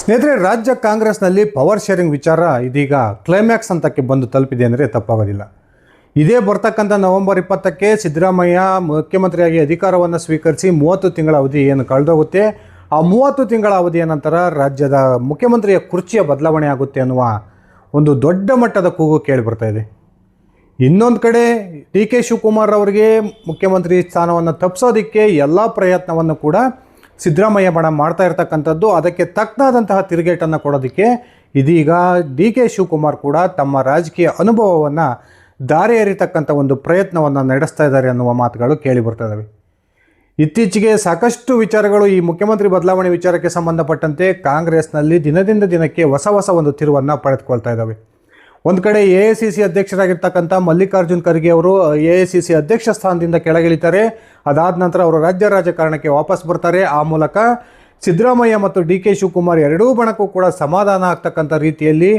ಸ್ನೇಹಿತರೆ, ರಾಜ್ಯ ಕಾಂಗ್ರೆಸ್ನಲ್ಲಿ ಪವರ್ ಶೇರಿಂಗ್ ವಿಚಾರ ಇದೀಗ ಕ್ಲೈಮ್ಯಾಕ್ಸ್ ಹಂತಕ್ಕೆ ಬಂದು ತಲುಪಿದೆ ಅಂದರೆ ತಪ್ಪಾಗೋದಿಲ್ಲ. ಇದೇ ಬರ್ತಕ್ಕಂಥ ನವೆಂಬರ್ ಇಪ್ಪತ್ತಕ್ಕೆ ಸಿದ್ದರಾಮಯ್ಯ ಮುಖ್ಯಮಂತ್ರಿಯಾಗಿ ಅಧಿಕಾರವನ್ನು ಸ್ವೀಕರಿಸಿ ಮೂವತ್ತು ತಿಂಗಳ ಅವಧಿ ಏನು ಕಳೆದೋಗುತ್ತೆ. ಆ ಮೂವತ್ತು ತಿಂಗಳ ಅವಧಿಯ ನಂತರ ರಾಜ್ಯದ ಮುಖ್ಯಮಂತ್ರಿಯ ಕುರ್ಚಿಯ ಬದಲಾವಣೆ ಆಗುತ್ತೆ ಅನ್ನುವ ಒಂದು ದೊಡ್ಡ ಮಟ್ಟದ ಕೂಗು ಕೇಳಿ ಬರ್ತಾ ಇದೆ. ಇನ್ನೊಂದು ಕಡೆ ಡಿ ಕೆ ಶಿವಕುಮಾರ್ ಅವರಿಗೆ ಮುಖ್ಯಮಂತ್ರಿ ಸ್ಥಾನವನ್ನು ತಪ್ಪಿಸೋದಕ್ಕೆ ಎಲ್ಲ ಪ್ರಯತ್ನವನ್ನು ಕೂಡ ಸಿದ್ದರಾಮಯ್ಯ ಬಣ ಮಾಡ್ತಾ ಇರ್ತಕ್ಕಂಥದ್ದು, ಅದಕ್ಕೆ ತಕ್ಕನಾದಂತಹ ತಿರುಗೇಟನ್ನು ಕೊಡೋದಕ್ಕೆ ಇದೀಗ ಡಿ ಕೆ ಶಿವಕುಮಾರ್ ಕೂಡ ತಮ್ಮ ರಾಜಕೀಯ ಅನುಭವವನ್ನು ದಾರಿ ಎರಿತಕ್ಕಂಥ ಒಂದು ಪ್ರಯತ್ನವನ್ನು ನಡೆಸ್ತಾ ಇದ್ದಾರೆ ಅನ್ನುವ ಮಾತುಗಳು ಕೇಳಿ ಬರ್ತಾ ಇತ್ತೀಚೆಗೆ ಸಾಕಷ್ಟು ವಿಚಾರಗಳು ಈ ಮುಖ್ಯಮಂತ್ರಿ ಬದಲಾವಣೆ ವಿಚಾರಕ್ಕೆ ಸಂಬಂಧಪಟ್ಟಂತೆ ಕಾಂಗ್ರೆಸ್ನಲ್ಲಿ ದಿನದಿಂದ ದಿನಕ್ಕೆ ಹೊಸ ಹೊಸ ಒಂದು ತಿರುವನ್ನು ಪಡೆದುಕೊಳ್ತಾ ಇದ್ದಾವೆ ಒಂದು ಕಡೆ ಎ ಐ ಸಿ ಸಿ ಅಧ್ಯಕ್ಷರಾಗಿರ್ತಕ್ಕಂಥ ಮಲ್ಲಿಕಾರ್ಜುನ್ ಖರ್ಗೆ ಅವರು ಎ ಐ ಸಿ ಸಿ ಅಧ್ಯಕ್ಷ ಸ್ಥಾನದಿಂದ ಕೆಳಗಿಳಿತಾರೆ. ಅದಾದ ನಂತರ ಅವರು ರಾಜ್ಯ ರಾಜಕಾರಣಕ್ಕೆ ವಾಪಸ್ ಬರ್ತಾರೆ. ಆ ಮೂಲಕ ಸಿದ್ದರಾಮಯ್ಯ ಮತ್ತು ಡಿ ಕೆ ಶಿವಕುಮಾರ್ ಎರಡೂ ಬಣಕ್ಕೂ ಕೂಡ ಸಮಾಧಾನ ಆಗ್ತಕ್ಕಂಥ ರೀತಿಯಲ್ಲಿ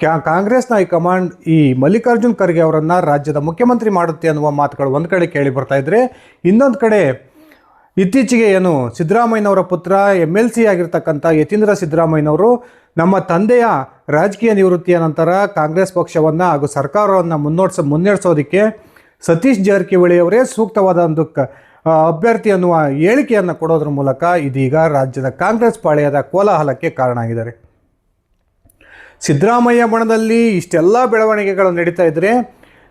ಕ್ಯಾ, ಕಾಂಗ್ರೆಸ್ನ ಹೈಕಮಾಂಡ್ ಈ ಮಲ್ಲಿಕಾರ್ಜುನ್ ಖರ್ಗೆ ಅವರನ್ನು ರಾಜ್ಯದ ಮುಖ್ಯಮಂತ್ರಿ ಮಾಡುತ್ತೆ ಅನ್ನುವ ಮಾತುಗಳು ಒಂದು ಕಡೆ ಕೇಳಿ ಬರ್ತಾ ಇದ್ದರೆ ಇನ್ನೊಂದು ಕಡೆ ಇತ್ತೀಚೆಗೆ ಏನು ಸಿದ್ದರಾಮಯ್ಯನವರ ಪುತ್ರ ಎಂ ಎಲ್ ಸಿ ಆಗಿರ್ತಕ್ಕಂಥ ಯತೀಂದ್ರ ಸಿದ್ದರಾಮಯ್ಯನವರು ನಮ್ಮ ತಂದೆಯ ರಾಜಕೀಯ ನಿವೃತ್ತಿಯ ನಂತರ ಕಾಂಗ್ರೆಸ್ ಪಕ್ಷವನ್ನು ಹಾಗೂ ಸರ್ಕಾರವನ್ನು ಮುನ್ನೋಡ್ಸ, ಮುನ್ನಡೆಸೋದಕ್ಕೆ ಸತೀಶ್ ಜಾರಕಿಹೊಳಿ ಅವರೇ ಸೂಕ್ತವಾದ ಒಂದು ಕ ಅಭ್ಯರ್ಥಿ ಅನ್ನುವ ಹೇಳಿಕೆಯನ್ನು ಕೊಡೋದ್ರ ಮೂಲಕ ಇದೀಗ ರಾಜ್ಯದ ಕಾಂಗ್ರೆಸ್ ಪಾಳೆಯದ ಕೋಲಾಹಲಕ್ಕೆ ಕಾರಣ ಆಗಿದ್ದಾರೆ. ಸಿದ್ದರಾಮಯ್ಯ ಮಣದಲ್ಲಿ ಇಷ್ಟೆಲ್ಲ ಬೆಳವಣಿಗೆಗಳು ನಡೀತಾ ಇದ್ದರೆ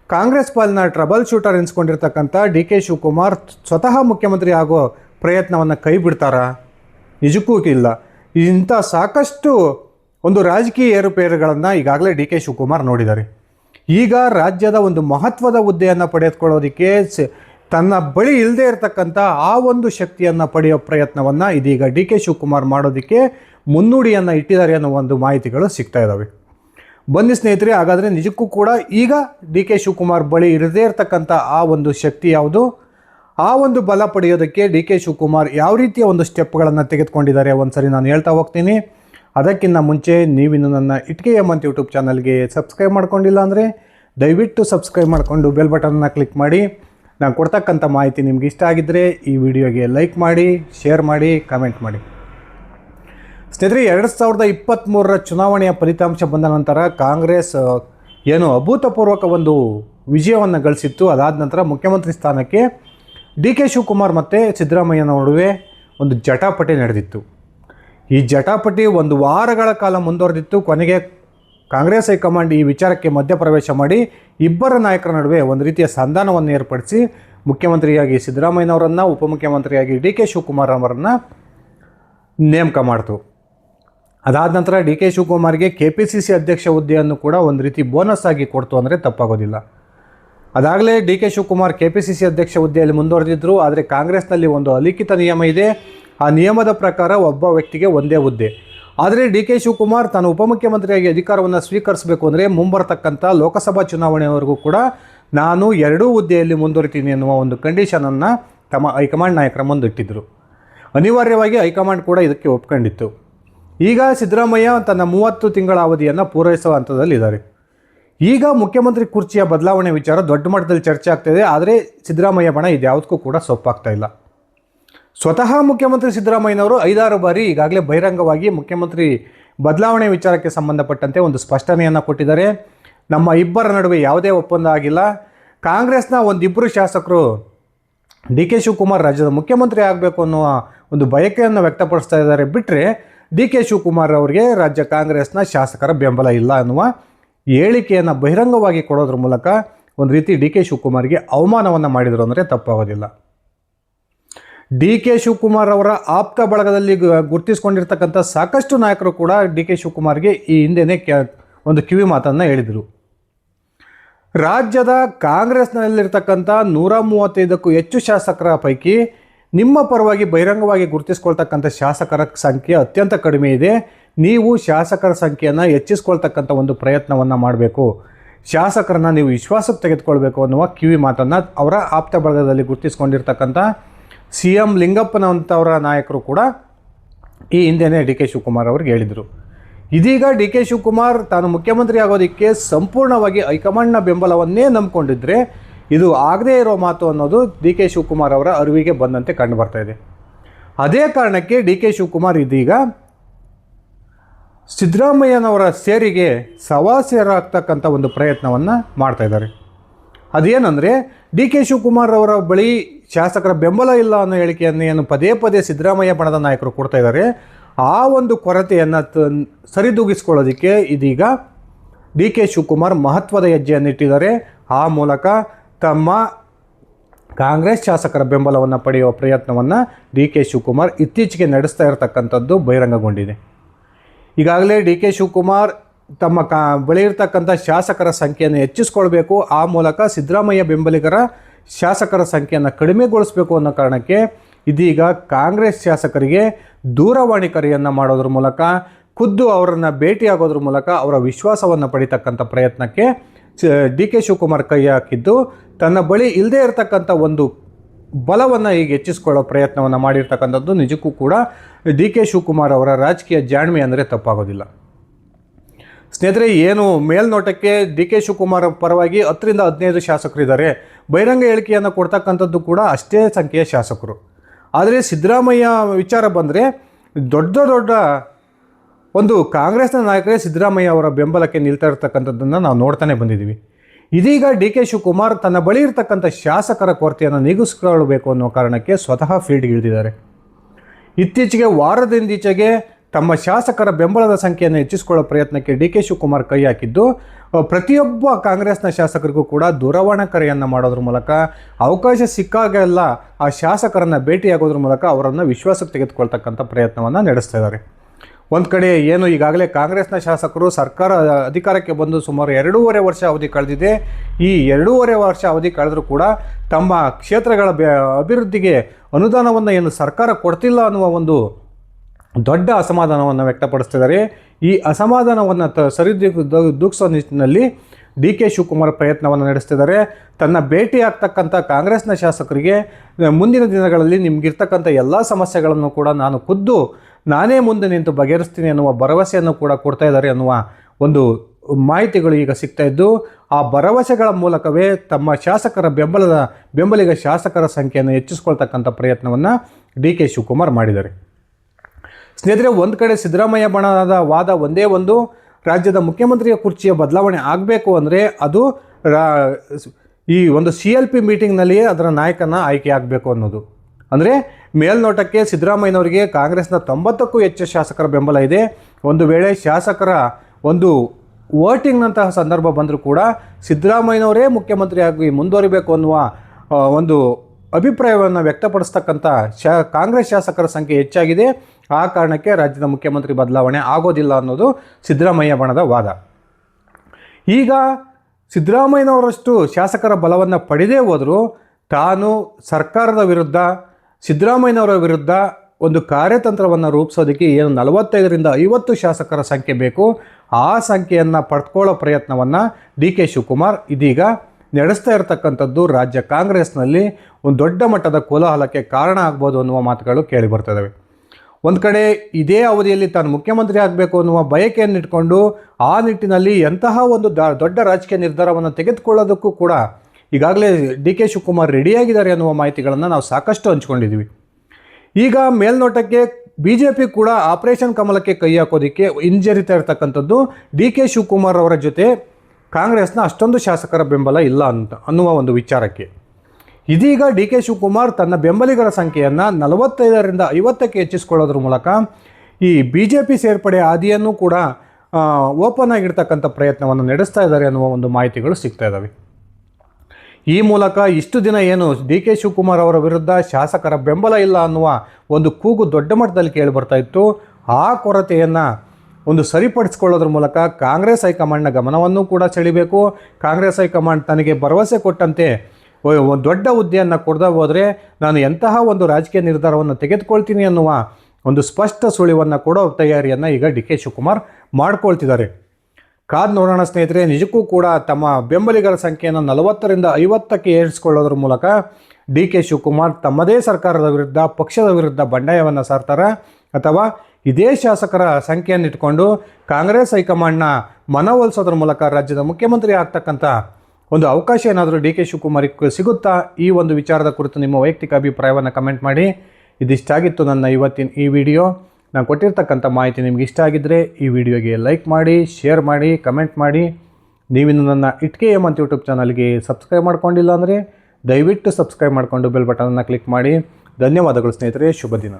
ಕಾಂಗ್ರೆಸ್ ಪಾಲಿನ ಟ್ರಬಲ್ ಶೂಟರ್ ಎನಿಸ್ಕೊಂಡಿರ್ತಕ್ಕಂಥ ಡಿ ಕೆ ಶಿವಕುಮಾರ್ ಸ್ವತಃ ಮುಖ್ಯಮಂತ್ರಿ ಆಗೋ ಪ್ರಯತ್ನವನ್ನು ಕೈ ಬಿಡ್ತಾರಾ? ನಿಜಕ್ಕೂ ಇಲ್ಲ. ಇಂಥ ಸಾಕಷ್ಟು ಒಂದು ರಾಜಕೀಯ ಏರುಪೇರುಗಳನ್ನು ಈಗಾಗಲೇ ಡಿ ಕೆ ಶಿವಕುಮಾರ್ ನೋಡಿದ್ದಾರೆ. ಈಗ ರಾಜ್ಯದ ಒಂದು ಮಹತ್ವದ ಹುದ್ದೆಯನ್ನು ಪಡೆದುಕೊಳ್ಳೋದಕ್ಕೆ ತನ್ನ ಬಳಿ ಇಲ್ಲದೆ ಇರತಕ್ಕಂಥ ಆ ಒಂದು ಶಕ್ತಿಯನ್ನು ಪಡೆಯೋ ಪ್ರಯತ್ನವನ್ನು ಇದೀಗ ಡಿ ಕೆ ಶಿವಕುಮಾರ್ ಮಾಡೋದಕ್ಕೆ ಮುನ್ನುಡಿಯನ್ನು ಇಟ್ಟಿದ್ದಾರೆ ಅನ್ನೋ ಒಂದು ಮಾಹಿತಿಗಳು ಸಿಗ್ತಾ ಇದ್ದಾವೆ ಬನ್ನಿ ಸ್ನೇಹಿತರೆ, ಹಾಗಾದರೆ ನಿಜಕ್ಕೂ ಕೂಡ ಈಗ ಡಿ ಕೆ ಶಿವಕುಮಾರ್ ಬಳಿ ಇರದೇ ಇರತಕ್ಕಂಥ ಆ ಒಂದು ಶಕ್ತಿ ಯಾವುದು? ಆ ಒಂದು ಬಲ ಪಡೆಯೋದಕ್ಕೆ ಡಿ ಕೆ ಶಿವಕುಮಾರ್ ಯಾವ ರೀತಿಯ ಒಂದು ಸ್ಟೆಪ್ಗಳನ್ನು ತೆಗೆದುಕೊಂಡಿದ್ದಾರೆ? ಒಂದ್ಸರಿ ನಾನು ಹೇಳ್ತಾ ಹೋಗ್ತೀನಿ. ಅದಕ್ಕಿಂತ ಮುಂಚೆ ನೀವಿನ್ನು ನನ್ನ ಇಟ್ಕೆ ಎಂ ಅಂತ ಯೂಟ್ಯೂಬ್ ಚಾನಲ್ಗೆ ಸಬ್ಸ್ಕ್ರೈಬ್ ಮಾಡ್ಕೊಂಡಿಲ್ಲ ಅಂದರೆ ದಯವಿಟ್ಟು ಸಬ್ಸ್ಕ್ರೈಬ್ ಮಾಡಿಕೊಂಡು ಬೆಲ್ ಬಟನ್ನ ಕ್ಲಿಕ್ ಮಾಡಿ. ನಾನು ಕೊಡ್ತಕ್ಕಂಥ ಮಾಹಿತಿ ನಿಮ್ಗೆ ಇಷ್ಟ ಆಗಿದ್ದರೆ ಈ ವಿಡಿಯೋಗೆ ಲೈಕ್ ಮಾಡಿ, ಶೇರ್ ಮಾಡಿ, ಕಮೆಂಟ್ ಮಾಡಿ. ಸ್ನೇಹಿತರೆ, ಎರಡು ಸಾವಿರದ ಇಪ್ಪತ್ತ್ಮೂರರ ಚುನಾವಣೆಯ ಫಲಿತಾಂಶ ಬಂದ ನಂತರ ಕಾಂಗ್ರೆಸ್ ಏನು ಅಭೂತಪೂರ್ವಕ ಒಂದು ವಿಜಯವನ್ನು ಗಳಿಸಿತ್ತು. ಅದಾದ ನಂತರ ಮುಖ್ಯಮಂತ್ರಿ ಸ್ಥಾನಕ್ಕೆ ಡಿ ಕೆ ಶಿವಕುಮಾರ್ ಮತ್ತು ಸಿದ್ದರಾಮಯ್ಯನ ನಡುವೆ ಒಂದು ಜಟಾಪಟಿ ನಡೆದಿತ್ತು. ಈ ಜಟಾಪಟಿ ಒಂದು ವಾರಗಳ ಕಾಲ ಮುಂದುವರೆದಿತ್ತು. ಕೊನೆಗೆ ಕಾಂಗ್ರೆಸ್ ಹೈಕಮಾಂಡ್ ಈ ವಿಚಾರಕ್ಕೆ ಮಧ್ಯಪ್ರವೇಶ ಮಾಡಿ ಇಬ್ಬರ ನಾಯಕರ ನಡುವೆ ಒಂದು ರೀತಿಯ ಸಂಧಾನವನ್ನು ಏರ್ಪಡಿಸಿ ಮುಖ್ಯಮಂತ್ರಿಯಾಗಿ ಸಿದ್ದರಾಮಯ್ಯನವರನ್ನು, ಉಪಮುಖ್ಯಮಂತ್ರಿಯಾಗಿ ಡಿ ಕೆ ಶಿವಕುಮಾರ್ ಅವರನ್ನು ನೇಮಕ ಮಾಡಿತು. ಅದಾದ ನಂತರ ಡಿ ಕೆ ಶಿವಕುಮಾರ್ಗೆ ಕೆ ಪಿ ಸಿ ಸಿ ಅಧ್ಯಕ್ಷ ಹುದ್ದೆಯನ್ನು ಕೂಡ ಒಂದು ರೀತಿ ಬೋನಸ್ ಆಗಿ ಕೊಡ್ತು ಅಂದರೆ ತಪ್ಪಾಗೋದಿಲ್ಲ. ಅದಾಗಲೇ D K Shivakumar K P C C ಅಧ್ಯಕ್ಷ ಹುದ್ದೆಯಲ್ಲಿ ಮುಂದುವರೆದಿದ್ದರು ಆದರೆ ಕಾಂಗ್ರೆಸ್ನಲ್ಲಿ ಒಂದು ಅಲಿಖಿತ ನಿಯಮ ಇದೆ. ಆ ನಿಯಮದ ಪ್ರಕಾರ ಒಬ್ಬ ವ್ಯಕ್ತಿಗೆ ಒಂದೇ ಹುದ್ದೆ. ಆದರೆ ಡಿ ಕೆ ಶಿವಕುಮಾರ್ ತಾನು ಉಪಮುಖ್ಯಮಂತ್ರಿಯಾಗಿ ಅಧಿಕಾರವನ್ನು ಸ್ವೀಕರಿಸಬೇಕು ಅಂದರೆ ಮುಂಬರತಕ್ಕಂಥ ಲೋಕಸಭಾ ಚುನಾವಣೆಯವರೆಗೂ ಕೂಡ ನಾನು ಎರಡೂ ಹುದ್ದೆಯಲ್ಲಿ ಮುಂದುವರಿತೀನಿ ಎನ್ನುವ ಒಂದು ಕಂಡೀಷನನ್ನು ತಮ್ಮ ಹೈಕಮಾಂಡ್ ನಾಯಕರ ಮುಂದಿಟ್ಟಿದ್ದರು ಅನಿವಾರ್ಯವಾಗಿ ಹೈಕಮಾಂಡ್ ಕೂಡ ಇದಕ್ಕೆ ಒಪ್ಕೊಂಡಿತ್ತು. ಈಗ ಸಿದ್ದರಾಮಯ್ಯ ತನ್ನ ಮೂವತ್ತು ತಿಂಗಳ ಅವಧಿಯನ್ನು ಪೂರೈಸುವ ಹಂತದಲ್ಲಿದ್ದಾರೆ. ಈಗ ಮುಖ್ಯಮಂತ್ರಿ ಕುರ್ಚಿಯ ಬದಲಾವಣೆ ವಿಚಾರ ದೊಡ್ಡ ಮಟ್ಟದಲ್ಲಿ ಚರ್ಚೆ ಆಗ್ತಾಯಿದೆ ಆದರೆ ಸಿದ್ದರಾಮಯ್ಯ ಬಣ ಇದ್ಯಾವುದಕ್ಕೂ ಕೂಡ ಸೊಪ್ಪಾಗ್ತಾ ಇಲ್ಲ. ಸ್ವತಃ ಮುಖ್ಯಮಂತ್ರಿ ಸಿದ್ದರಾಮಯ್ಯನವರು ಐದಾರು ಬಾರಿ ಈಗಾಗಲೇ ಬಹಿರಂಗವಾಗಿ ಮುಖ್ಯಮಂತ್ರಿ ಬದಲಾವಣೆ ವಿಚಾರಕ್ಕೆ ಸಂಬಂಧಪಟ್ಟಂತೆ ಒಂದು ಸ್ಪಷ್ಟನೆಯನ್ನು ಕೊಟ್ಟಿದ್ದಾರೆ. ನಮ್ಮ ಇಬ್ಬರ ನಡುವೆ ಯಾವುದೇ ಒಪ್ಪಂದ ಆಗಿಲ್ಲ. ಕಾಂಗ್ರೆಸ್ನ ಒಂದಿಬ್ಬರು ಶಾಸಕರು ಡಿ ಕೆ ಶಿವಕುಮಾರ್ ರಾಜ್ಯದ ಮುಖ್ಯಮಂತ್ರಿ ಆಗಬೇಕು ಅನ್ನುವ ಒಂದು ಬಯಕೆಯನ್ನು ವ್ಯಕ್ತಪಡಿಸ್ತಾ ಇದ್ದಾರೆ. ಬಿಟ್ಟರೆ ಡಿ ಕೆ ಶಿವಕುಮಾರ್ ಅವರಿಗೆ ರಾಜ್ಯ ಕಾಂಗ್ರೆಸ್ನ ಶಾಸಕರ ಬೆಂಬಲ ಇಲ್ಲ ಅನ್ನುವ ಹೇಳಿಕೆಯನ್ನು ಬಹಿರಂಗವಾಗಿ ಕೊಡೋದ್ರ ಮೂಲಕ ಒಂದು ರೀತಿ ಡಿ ಕೆ ಶಿವಕುಮಾರ್ಗೆ ಅವಮಾನವನ್ನು ಮಾಡಿದರು ಅಂದರೆ ತಪ್ಪಾಗೋದಿಲ್ಲ. ಡಿ ಕೆ ಶಿವಕುಮಾರ್ ಅವರ ಆಪ್ತ ಬಳಗದಲ್ಲಿ ಗುರುತಿಸಿಕೊಂಡಿರ್ತಕ್ಕಂಥ ಸಾಕಷ್ಟು ನಾಯಕರು ಕೂಡ ಡಿ ಕೆ ಶಿವಕುಮಾರ್ಗೆ ಈ ಹಿಂದೆನೇ ಒಂದು ಕಿವಿ ಮಾತನ್ನು ಹೇಳಿದರು. ರಾಜ್ಯದ ಕಾಂಗ್ರೆಸ್ನಲ್ಲಿರ್ತಕ್ಕಂಥ ನೂರ ಮೂವತ್ತೈದಕ್ಕೂ ಹೆಚ್ಚು ಶಾಸಕರ ಪೈಕಿ ನಿಮ್ಮ ಪರವಾಗಿ ಬಹಿರಂಗವಾಗಿ ಗುರುತಿಸ್ಕೊಳ್ತಕ್ಕಂಥ ಶಾಸಕರ ಸಂಖ್ಯೆ ಅತ್ಯಂತ ಕಡಿಮೆ ಇದೆ. ನೀವು ಶಾಸಕರ ಸಂಖ್ಯೆಯನ್ನು ಹೆಚ್ಚಿಸ್ಕೊಳ್ತಕ್ಕಂಥ ಒಂದು ಪ್ರಯತ್ನವನ್ನು ಮಾಡಬೇಕು. ಶಾಸಕರನ್ನ ನೀವು ವಿಶ್ವಾಸಕ್ಕೆ ತೆಗೆದುಕೊಳ್ಬೇಕು ಅನ್ನುವ ಕಿವಿ ಮಾತನ್ನು ಅವರ ಆಪ್ತ ಬಳಗದಲ್ಲಿ ಗುರುತಿಸ್ಕೊಂಡಿರ್ತಕ್ಕಂಥ ಸಿ ಎಂ ಲಿಂಗಪ್ಪನವಂಥವರ ನಾಯಕರು ಕೂಡ ಈ ಹಿಂದೆನೇ ಡಿ ಕೆ ಶಿವಕುಮಾರ್ ಅವ್ರಿಗೆ ಹೇಳಿದರು. ಇದೀಗ ಡಿ ಕೆ ಶಿವಕುಮಾರ್ ತಾನು ಮುಖ್ಯಮಂತ್ರಿ ಆಗೋದಕ್ಕೆ ಸಂಪೂರ್ಣವಾಗಿ ಹೈಕಮಾಂಡ್ನ ಬೆಂಬಲವನ್ನೇ ನಂಬಿಕೊಂಡಿದ್ದರೆ ಇದು ಆಗದೇ ಇರೋ ಮಾತು ಅನ್ನೋದು ಡಿ ಕೆ ಶಿವಕುಮಾರ್ ಅವರ ಅರಿವಿಗೆ ಬಂದಂತೆ ಕಂಡು ಬರ್ತಾ ಇದೆ. ಅದೇ ಕಾರಣಕ್ಕೆ ಡಿ ಕೆ ಶಿವಕುಮಾರ್ ಇದೀಗ ಸಿದ್ದರಾಮಯ್ಯನವರ ಸೇರಿಗೆ ಸವಾಸ್ಯರಾಗ್ತಕ್ಕಂಥ ಒಂದು ಪ್ರಯತ್ನವನ್ನು ಮಾಡ್ತಾ ಇದ್ದಾರೆ. ಅದೇನೆಂದರೆ, ಡಿ ಕೆ ಶಿವಕುಮಾರ್ ಅವರ ಬಳಿ ಶಾಸಕರ ಬೆಂಬಲ ಇಲ್ಲ ಅನ್ನೋ ಹೇಳಿಕೆಯನ್ನು ಏನು ಪದೇ ಪದೇ ಸಿದ್ದರಾಮಯ್ಯ ಬಣದ ನಾಯಕರು ಕೊಡ್ತಾ ಇದ್ದಾರೆ, ಆ ಒಂದು ಕೊರತೆಯನ್ನು ತ, ಸರಿದೂಗಿಸ್ಕೊಳ್ಳೋದಕ್ಕೆ ಇದೀಗ ಡಿ ಕೆ ಶಿವಕುಮಾರ್ ಮಹತ್ವದ ಹೆಜ್ಜೆಯನ್ನು ಇಟ್ಟಿದ್ದಾರೆ. ಆ ಮೂಲಕ ತಮ್ಮ ಕಾಂಗ್ರೆಸ್ ಶಾಸಕರ ಬೆಂಬಲವನ್ನು ಪಡೆಯುವ ಪ್ರಯತ್ನವನ್ನು ಡಿ ಕೆ ಶಿವಕುಮಾರ್ ಇತ್ತೀಚೆಗೆ ನಡೆಸ್ತಾ ಇರತಕ್ಕಂಥದ್ದು ಬಹಿರಂಗಗೊಂಡಿದೆ. ಈಗಾಗಲೇ ಡಿ ಕೆ ಶಿವಕುಮಾರ್ ತಮ್ಮ ಕ ಬಳಿ ಇರತಕ್ಕಂಥ ಶಾಸಕರ ಸಂಖ್ಯೆಯನ್ನು ಹೆಚ್ಚಿಸ್ಕೊಳ್ಬೇಕು. ಆ ಮೂಲಕ ಸಿದ್ದರಾಮಯ್ಯ ಬೆಂಬಲಿಗರ ಶಾಸಕರ ಸಂಖ್ಯೆಯನ್ನು ಕಡಿಮೆಗೊಳಿಸಬೇಕು ಅನ್ನೋ ಕಾರಣಕ್ಕೆ ಇದೀಗ ಕಾಂಗ್ರೆಸ್ ಶಾಸಕರಿಗೆ ದೂರವಾಣಿ ಕರೆಯನ್ನು ಮಾಡೋದ್ರ ಮೂಲಕ, ಖುದ್ದು ಅವರನ್ನು ಭೇಟಿಯಾಗೋದ್ರ ಮೂಲಕ ಅವರ ವಿಶ್ವಾಸವನ್ನು ಪಡಿತಕ್ಕಂಥ ಪ್ರಯತ್ನಕ್ಕೆ ಡಿ ಕೆ ಶಿವಕುಮಾರ್ ಕೈ ಹಾಕಿದ್ದು, ತನ್ನ ಬಳಿ ಇಲ್ಲದೇ ಇರತಕ್ಕಂಥ ಒಂದು ಬಲವನ್ನು ಈಗ ಹೆಚ್ಚಿಸ್ಕೊಳ್ಳೋ ಪ್ರಯತ್ನವನ್ನು ಮಾಡಿರ್ತಕ್ಕಂಥದ್ದು ನಿಜಕ್ಕೂ ಕೂಡ ಡಿ ಕೆ ಶಿವಕುಮಾರ್ ಅವರ ರಾಜಕೀಯ ಜಾಣ್ಮೆ ಅಂದರೆ ತಪ್ಪಾಗೋದಿಲ್ಲ. ಸ್ನೇಹಿತರೆ, ಏನು ಮೇಲ್ನೋಟಕ್ಕೆ ಡಿ ಕೆ ಶಿವಕುಮಾರ್ ಪರವಾಗಿ ಹತ್ತರಿಂದ ಹದಿನೈದು ಶಾಸಕರಿದ್ದಾರೆ. ಬಹಿರಂಗ ಹೇಳಿಕೆಯನ್ನು ಕೊಡ್ತಕ್ಕಂಥದ್ದು ಕೂಡ ಅಷ್ಟೇ ಸಂಖ್ಯೆಯ ಶಾಸಕರು. ಆದರೆ ಸಿದ್ದರಾಮಯ್ಯ ವಿಚಾರ ಬಂದರೆ, ದೊಡ್ಡ ದೊಡ್ಡ ಒಂದು ಕಾಂಗ್ರೆಸ್ನ ನಾಯಕರೇ ಸಿದ್ದರಾಮಯ್ಯ ಅವರ ಬೆಂಬಲಕ್ಕೆ ನಿಲ್ತಾ ಇರ್ತಕ್ಕಂಥದ್ದನ್ನು ನಾವು ನೋಡ್ತಾನೆ ಬಂದಿದ್ದೀವಿ. ಇದೀಗ ಡಿ ಕೆ ಶಿವಕುಮಾರ್ ತನ್ನ ಬಳಿ ಇರತಕ್ಕಂಥ ಶಾಸಕರ ಕೊರತೆಯನ್ನು ನೀಗಿಸ್ಕೊಳ್ಬೇಕು ಅನ್ನೋ ಕಾರಣಕ್ಕೆ ಸ್ವತಃ ಫೀಲ್ಡ್ಗೆ ಇಳಿದಿದ್ದಾರೆ. ಇತ್ತೀಚೆಗೆ ವಾರದಿಂದೀಚೆಗೆ ತಮ್ಮ ಶಾಸಕರ ಬೆಂಬಲದ ಸಂಖ್ಯೆಯನ್ನು ಹೆಚ್ಚಿಸಿಕೊಳ್ಳೋ ಪ್ರಯತ್ನಕ್ಕೆ ಡಿ ಕೆ ಶಿವಕುಮಾರ್ ಕೈ ಹಾಕಿದ್ದು ಪ್ರತಿಯೊಬ್ಬ ಕಾಂಗ್ರೆಸ್ನ ಶಾಸಕರಿಗೂ ಕೂಡ ದೂರವಾಣಿ ಕರೆಯನ್ನು ಮಾಡೋದ್ರ ಮೂಲಕ, ಅವಕಾಶ ಸಿಕ್ಕಾಗೆಲ್ಲ ಆ ಶಾಸಕರನ್ನು ಭೇಟಿಯಾಗೋದ್ರ ಮೂಲಕ ಅವರನ್ನು ವಿಶ್ವಾಸಕ್ಕೆ ತೆಗೆದುಕೊಳ್ತಕ್ಕಂಥ ಪ್ರಯತ್ನವನ್ನು ನಡೆಸ್ತಾ ಇದ್ದಾರೆ ಒಂದು ಕಡೆ ಏನು ಈಗಾಗಲೇ ಕಾಂಗ್ರೆಸ್ನ ಶಾಸಕರು ಸರ್ಕಾರ ಅಧಿಕಾರಕ್ಕೆ ಬಂದು ಸುಮಾರು ಎರಡೂವರೆ ವರ್ಷ ಅವಧಿ ಕಳೆದಿದೆ. ಈ ಎರಡೂವರೆ ವರ್ಷ ಅವಧಿ ಕಳೆದರೂ ಕೂಡ ತಮ್ಮ ಕ್ಷೇತ್ರಗಳ ಅಭಿವೃದ್ಧಿಗೆ ಅನುದಾನವನ್ನು ಏನು ಸರ್ಕಾರ ಕೊಡ್ತಿಲ್ಲ ಅನ್ನುವ ಒಂದು ದೊಡ್ಡ ಅಸಮಾಧಾನವನ್ನು ವ್ಯಕ್ತಪಡಿಸ್ತಿದ್ದಾರೆ. ಈ ಅಸಮಾಧಾನವನ್ನು ತ ಸರಿದೂಗಿಸೋ ನಿಟ್ಟಿನಲ್ಲಿ ಡಿ ಕೆ ಶಿವಕುಮಾರ್ ಪ್ರಯತ್ನವನ್ನು ನಡೆಸ್ತಿದ್ದಾರೆ. ತನ್ನ ಭೇಟಿಯಾಗ್ತಕ್ಕಂಥ ಕಾಂಗ್ರೆಸ್ನ ಶಾಸಕರಿಗೆ ಮುಂದಿನ ದಿನಗಳಲ್ಲಿ ನಿಮಗಿರ್ತಕ್ಕಂಥ ಎಲ್ಲ ಸಮಸ್ಯೆಗಳನ್ನು ಕೂಡ ನಾನು ಖುದ್ದು ನಾನೇ ಮುಂದೆ ನಿಂತು ಬಗೆಹರಿಸ್ತೀನಿ ಅನ್ನುವ ಭರವಸೆಯನ್ನು ಕೂಡ ಕೊಡ್ತಾ ಇದ್ದಾರೆ ಅನ್ನುವ ಒಂದು ಮಾಹಿತಿಗಳು ಈಗ ಸಿಗ್ತಾ ಇದ್ದು, ಆ ಭರವಸೆಗಳ ಮೂಲಕವೇ ತಮ್ಮ ಶಾಸಕರ ಬೆಂಬಲದ, ಬೆಂಬಲಿಗ ಶಾಸಕರ ಸಂಖ್ಯೆಯನ್ನು ಹೆಚ್ಚಿಸ್ಕೊಳ್ತಕ್ಕಂಥ ಪ್ರಯತ್ನವನ್ನು ಡಿ ಕೆ ಶಿವಕುಮಾರ್ ಮಾಡಿದ್ದಾರೆ. ಸ್ನೇಹಿತರೆ, ಒಂದು ಕಡೆ ಸಿದ್ದರಾಮಯ್ಯ ಬಣದ ವಾದ ಒಂದೇ ಒಂದು. ರಾಜ್ಯದ ಮುಖ್ಯಮಂತ್ರಿಯ ಕುರ್ಚಿಯ ಬದಲಾವಣೆ ಆಗಬೇಕು ಅಂದರೆ ಅದು ಈ ಒಂದು ಸಿ ಎಲ್ ಪಿ ಮೀಟಿಂಗ್ನಲ್ಲಿಯೇ ಅದರ ನಾಯಕನ ಆಯ್ಕೆ ಆಗಬೇಕು ಅನ್ನೋದು. ಅಂದರೆ ಮೇಲ್ನೋಟಕ್ಕೆ ಸಿದ್ದರಾಮಯ್ಯನವರಿಗೆ ಕಾಂಗ್ರೆಸ್ನ ತೊಂಬತ್ತಕ್ಕೂ ಹೆಚ್ಚು ಶಾಸಕರ ಬೆಂಬಲ ಇದೆ. ಒಂದು ವೇಳೆ ಶಾಸಕರ ಒಂದು ವೋಟಿಂಗ್ನಂತಹ ಸಂದರ್ಭ ಬಂದರೂ ಕೂಡ ಸಿದ್ದರಾಮಯ್ಯನವರೇ ಮುಖ್ಯಮಂತ್ರಿಯಾಗಿ ಮುಂದುವರಿಬೇಕು ಅನ್ನುವ ಒಂದು ಅಭಿಪ್ರಾಯವನ್ನು ವ್ಯಕ್ತಪಡಿಸ್ತಕ್ಕಂಥ ಶಾ, ಕಾಂಗ್ರೆಸ್ ಶಾಸಕರ ಸಂಖ್ಯೆ ಹೆಚ್ಚಾಗಿದೆ. ಆ ಕಾರಣಕ್ಕೆ ರಾಜ್ಯದ ಮುಖ್ಯಮಂತ್ರಿ ಬದಲಾವಣೆ ಆಗೋದಿಲ್ಲ ಅನ್ನೋದು ಸಿದ್ದರಾಮಯ್ಯ ಬಣದ ವಾದ. ಈಗ ಸಿದ್ದರಾಮಯ್ಯನವರಷ್ಟು ಶಾಸಕರ ಬಲವನ್ನು ಪಡೆದೇ ಹೋದರೂ ತಾನು ಸರ್ಕಾರದ ವಿರುದ್ಧ, ಸಿದ್ದರಾಮಯ್ಯನವರ ವಿರುದ್ಧ ಒಂದು ಕಾರ್ಯತಂತ್ರವನ್ನು ರೂಪಿಸೋದಕ್ಕೆ ಏನು ನಲವತ್ತೈದರಿಂದ ಐವತ್ತು ಶಾಸಕರ ಸಂಖ್ಯೆ ಬೇಕು, ಆ ಸಂಖ್ಯೆಯನ್ನು ಪಡ್ಕೊಳ್ಳೋ ಪ್ರಯತ್ನವನ್ನು ಡಿ ಕೆ ಶಿವಕುಮಾರ್ ಇದೀಗ ನಡೆಸ್ತಾ ಇರತಕ್ಕಂಥದ್ದು ರಾಜ್ಯ ಕಾಂಗ್ರೆಸ್ನಲ್ಲಿ ಒಂದು ದೊಡ್ಡ ಮಟ್ಟದ ಕೋಲಾಹಲಕ್ಕೆ ಕಾರಣ ಆಗ್ಬೋದು ಅನ್ನುವ ಮಾತುಗಳು ಕೇಳಿ ಬರ್ತದವೆ ಒಂದು ಕಡೆ ಇದೇ ಅವಧಿಯಲ್ಲಿ ತಾನು ಮುಖ್ಯಮಂತ್ರಿ ಆಗಬೇಕು ಅನ್ನುವ ಬಯಕೆಯನ್ನು ಇಟ್ಕೊಂಡು ಆ ನಿಟ್ಟಿನಲ್ಲಿ ಎಂತಹ ಒಂದು ದ, ದೊಡ್ಡ ರಾಜಕೀಯ ನಿರ್ಧಾರವನ್ನು ತೆಗೆದುಕೊಳ್ಳೋದಕ್ಕೂ ಕೂಡ ಈಗಾಗಲೇ ಡಿ ಕೆ ಶಿವಕುಮಾರ್ ರೆಡಿಯಾಗಿದ್ದಾರೆ ಅನ್ನುವ ಮಾಹಿತಿಗಳನ್ನು ನಾವು ಸಾಕಷ್ಟು ಹಂಚ್ಕೊಂಡಿದ್ದೀವಿ. ಈಗ ಮೇಲ್ನೋಟಕ್ಕೆ ಬಿ ಜೆ ಪಿ ಕೂಡ ಆಪರೇಷನ್ ಕಮಲಕ್ಕೆ ಕೈ ಹಾಕೋದಕ್ಕೆ ಹಿಂಜರಿತಾ ಇರತಕ್ಕಂಥದ್ದು ಡಿ ಕೆ ಶಿವಕುಮಾರ್ ಅವರ ಜೊತೆ ಕಾಂಗ್ರೆಸ್ನ ಅಷ್ಟೊಂದು ಶಾಸಕರ ಬೆಂಬಲ ಇಲ್ಲ ಅಂತ ಅನ್ನುವ ಒಂದು ವಿಚಾರಕ್ಕೆ. ಇದೀಗ ಡಿ ಕೆ ಶಿವಕುಮಾರ್ ತನ್ನ ಬೆಂಬಲಿಗರ ಸಂಖ್ಯೆಯನ್ನು ನಲವತ್ತೈದರಿಂದ ಐವತ್ತಕ್ಕೆ ಹೆಚ್ಚಿಸಿಕೊಳ್ಳೋದ್ರ ಮೂಲಕ ಈ ಬಿ ಜೆ ಪಿ ಸೇರ್ಪಡೆ ಹಾದಿಯನ್ನು ಕೂಡ ಓಪನ್ ಆಗಿರ್ತಕ್ಕಂಥ ಪ್ರಯತ್ನವನ್ನು ನಡೆಸ್ತಾ ಇದ್ದಾರೆ ಅನ್ನುವ ಒಂದು ಮಾಹಿತಿಗಳು ಸಿಗ್ತಾ ಇದ್ದಾವೆ ಈ ಮೂಲಕ ಇಷ್ಟು ದಿನ ಏನು ಡಿ ಕೆ ಶಿವಕುಮಾರ್ ಅವರ ವಿರುದ್ಧ ಶಾಸಕರ ಬೆಂಬಲ ಇಲ್ಲ ಅನ್ನುವ ಒಂದು ಕೂಗು ದೊಡ್ಡ ಮಟ್ಟದಲ್ಲಿ ಕೇಳಿ ಬರ್ತಾ ಇತ್ತು. ಆ ಕೊರತೆಯನ್ನು ಒಂದು ಸರಿಪಡಿಸ್ಕೊಳ್ಳೋದ್ರ ಮೂಲಕ ಕಾಂಗ್ರೆಸ್ ಹೈಕಮಾಂಡ್ನ ಗಮನವನ್ನು ಕೂಡ ಸೆಳಿಬೇಕು. ಕಾಂಗ್ರೆಸ್ ಹೈಕಮಾಂಡ್ ತನಗೆ ಭರವಸೆ ಕೊಟ್ಟಂತೆ ಒಂದು ದೊಡ್ಡ ಹುದ್ದೆಯನ್ನು ಕೊಡದ ಹೋದರೆ ನಾನು ಎಂತಹ ಒಂದು ರಾಜಕೀಯ ನಿರ್ಧಾರವನ್ನು ತೆಗೆದುಕೊಳ್ತೀನಿ ಅನ್ನುವ ಒಂದು ಸ್ಪಷ್ಟ ಸುಳಿವನ್ನು ಕೊಡೋ ತಯಾರಿಯನ್ನು ಈಗ ಡಿ ಕೆ ಶಿವಕುಮಾರ್ ಮಾಡ್ಕೊಳ್ತಿದ್ದಾರೆ. ಕಾದ್ ನೋಡೋಣ ಸ್ನೇಹಿತರೆ, ನಿಜಕ್ಕೂ ಕೂಡ ತಮ್ಮ ಬೆಂಬಲಿಗರ ಸಂಖ್ಯೆಯನ್ನು ನಲವತ್ತರಿಂದ ಐವತ್ತಕ್ಕೆ ಏರಿಸಿಕೊಳ್ಳೋದ್ರ ಮೂಲಕ ಡಿ ಕೆ ಶಿವಕುಮಾರ್ ತಮ್ಮದೇ ಸರ್ಕಾರದ ವಿರುದ್ಧ, ಪಕ್ಷದ ವಿರುದ್ಧ ಬಂಡಾಯವನ್ನು ಸಾರ್ತಾರೆ. ಅಥವಾ ಇದೇ ಶಾಸಕರ ಸಂಖ್ಯೆಯನ್ನು ಇಟ್ಕೊಂಡು ಕಾಂಗ್ರೆಸ್ ಹೈಕಮಾಂಡ್ನ ಮನವೊಲಿಸೋದ್ರ ಮೂಲಕ ರಾಜ್ಯದ ಮುಖ್ಯಮಂತ್ರಿ ಆಗ್ತಕ್ಕಂಥ ಒಂದು ಅವಕಾಶ ಏನಾದರೂ ಡಿ ಕೆ ಶಿವಕುಮಾರಿಗೆ ಸಿಗುತ್ತಾ? ಈ ಒಂದು ವಿಚಾರದ ಕುರಿತು ನಿಮ್ಮ ವೈಯಕ್ತಿಕ ಅಭಿಪ್ರಾಯವನ್ನು ಕಮೆಂಟ್ ಮಾಡಿ. ಇದಿಷ್ಟಾಗಿತ್ತು ನನ್ನ ಇವತ್ತಿನ ಈ ವಿಡಿಯೋ. ನಾನು ಕೊಟ್ಟಿರ್ತಕ್ಕಂಥ ಮಾಹಿತಿ ನಿಮ್ಗೆ ಇಷ್ಟ ಆಗಿದ್ದರೆ ಈ ವಿಡಿಯೋಗೆ ಲೈಕ್ ಮಾಡಿ, ಶೇರ್ ಮಾಡಿ, ಕಮೆಂಟ್ ಮಾಡಿ. ನೀವಿನ್ನು ನನ್ನ ಇಟ್ಕೆ ಎಂ ಅಂತ ಯೂಟ್ಯೂಬ್ ಚಾನಲ್ಗೆ ಸಬ್ಸ್ಕ್ರೈಬ್ ಮಾಡ್ಕೊಂಡಿಲ್ಲ ಅಂದರೆ ದಯವಿಟ್ಟು ಸಬ್ಸ್ಕ್ರೈಬ್ ಮಾಡಿಕೊಂಡು ಬೆಲ್ ಬಟನನ್ನು ಕ್ಲಿಕ್ ಮಾಡಿ. ಧನ್ಯವಾದಗಳು ಸ್ನೇಹಿತರೆ, ಶುಭ ದಿನ.